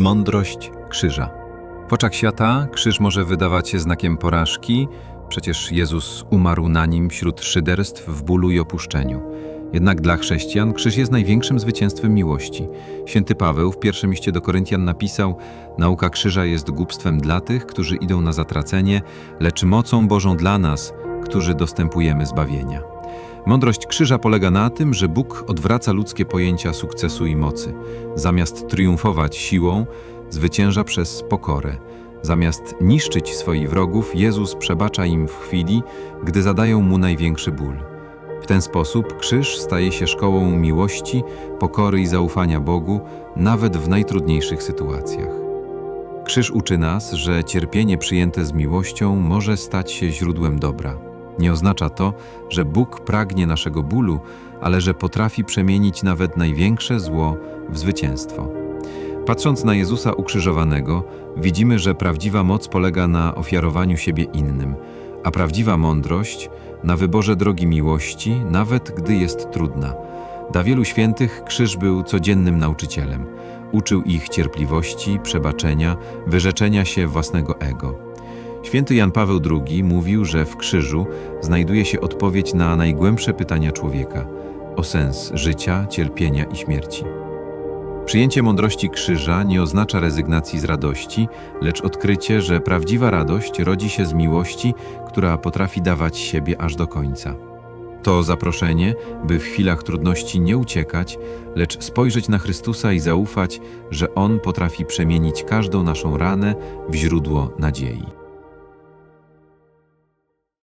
Mądrość krzyża. W oczach świata krzyż może wydawać się znakiem porażki, przecież Jezus umarł na nim wśród szyderstw w bólu i opuszczeniu. Jednak dla chrześcijan krzyż jest największym zwycięstwem miłości. Święty Paweł w pierwszym liście do Koryntian napisał: Nauka krzyża jest głupstwem dla tych, którzy idą na zatracenie, lecz mocą Bożą dla nas, którzy dostępujemy zbawienia. Mądrość krzyża polega na tym, że Bóg odwraca ludzkie pojęcia sukcesu i mocy. Zamiast triumfować siłą, zwycięża przez pokorę. Zamiast niszczyć swoich wrogów, Jezus przebacza im w chwili, gdy zadają mu największy ból. W ten sposób krzyż staje się szkołą miłości, pokory i zaufania Bogu, nawet w najtrudniejszych sytuacjach. Krzyż uczy nas, że cierpienie przyjęte z miłością może stać się źródłem dobra. Nie oznacza to, że Bóg pragnie naszego bólu, ale że potrafi przemienić nawet największe zło w zwycięstwo. Patrząc na Jezusa ukrzyżowanego, widzimy, że prawdziwa moc polega na ofiarowaniu siebie innym, a prawdziwa mądrość na wyborze drogi miłości, nawet gdy jest trudna. Dla wielu świętych krzyż był codziennym nauczycielem. Uczył ich cierpliwości, przebaczenia, wyrzeczenia się własnego ego. Święty Jan Paweł II mówił, że w krzyżu znajduje się odpowiedź na najgłębsze pytania człowieka o sens życia, cierpienia i śmierci. Przyjęcie mądrości krzyża nie oznacza rezygnacji z radości, lecz odkrycie, że prawdziwa radość rodzi się z miłości, która potrafi dawać siebie aż do końca. To zaproszenie, by w chwilach trudności nie uciekać, lecz spojrzeć na Chrystusa i zaufać, że On potrafi przemienić każdą naszą ranę w źródło nadziei.